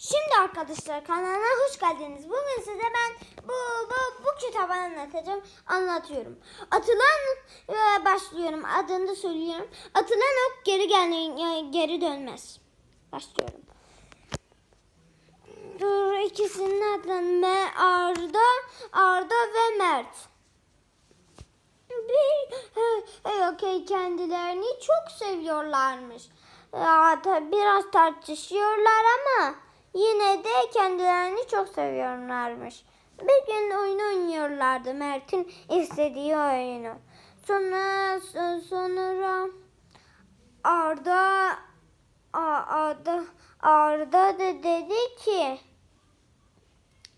Şimdi arkadaşlar kanalıma hoş geldiniz. Bugün size ben bu bu, bu kitabı anlatacağım. Anlatıyorum. Atılan e, başlıyorum. Adını da söylüyorum. Atılan ok geri gel geri dönmez. Başlıyorum. Dur ikisinin adları Me- Arda Arda ve Mert. Bir he, he, okey kendilerini çok seviyorlarmış. Ya, biraz tartışıyorlar ama yine de kendilerini çok seviyorlarmış. Bir gün oyun oynuyorlardı Mert'in istediği oyunu. Sonra so- sonra Arda Arda Arda da dedi ki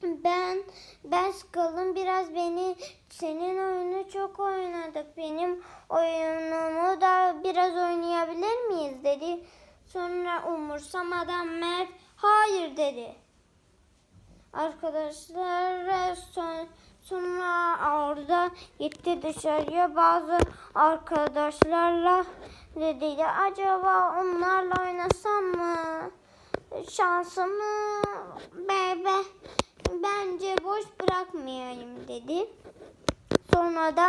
ben ben sıkıldım biraz beni senin oyunu çok oynadık. Benim oyunumu da biraz oynayabilir miyiz dedi. Sonra umursamadan Mert hayır dedi. Arkadaşlar son, sonra orada gitti dışarıya bazı arkadaşlarla dedi acaba onlarla oynasam mı? Şansımı bebe bence boş bırakmayayım dedi. Sonra da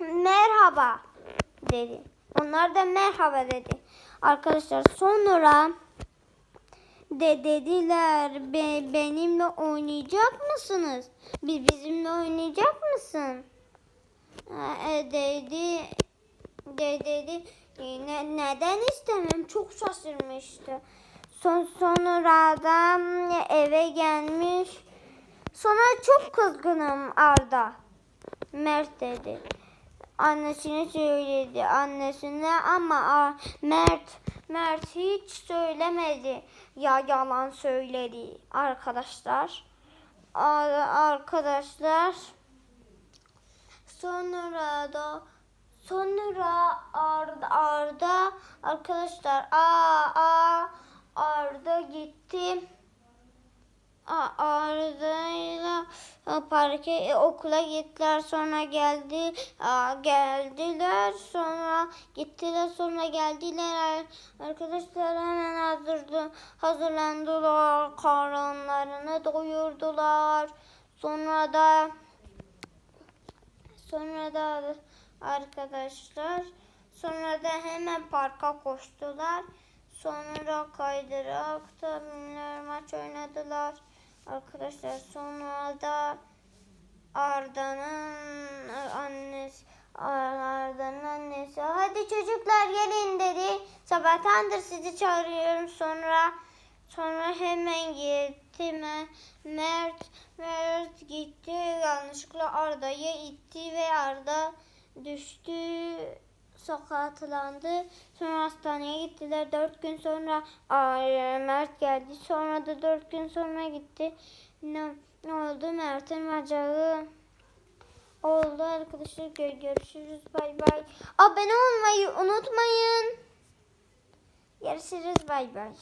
merhaba dedi. Onlar da merhaba dedi. Arkadaşlar sonra de dediler "Be- benimle oynayacak mısınız? Bir bizimle oynayacak mısın? E, dedi de dedi "E, ne, neden istemem çok şaşırmıştı. Son sonra da eve gelmiş. Sonra çok kızgınım Arda. Mert dedi. Annesine söyledi annesine ama Mert Mert hiç söylemedi. Ya yalan söyledi arkadaşlar. Ar- Arkadaşlar sonra da sonra Arda, Arda arkadaşlar aa, aa Arda gitti. A- Arda'yla parke okula gittiler sonra geldi a, geldiler sonra gittiler sonra geldiler. Arkadaşlar hemen hazırdı hazırlandılar karınlarını doyurdular. Sonra da sonra da arkadaşlar sonra da hemen parka koştular. Sonra kaydırakta maç oynadılar. Arkadaşlar sonra da Arda'nın annesi Arda'nın çocuklar gelin dedi sabahtandır sizi çağırıyorum sonra sonra hemen gitti Me- Mert Mert gitti yanlışlıkla Arda'yı itti ve Arda düştü sakatlandı. Sonra hastaneye gittiler. Dört gün sonra ay, Mert geldi. Sonra da dört gün sonra gitti. Ne, ne oldu? Mert'in bacağı oldu arkadaşlar. Gör- Görüşürüz. Bay bay. Abone olmayı unutmayın. Görüşürüz. Bay bay.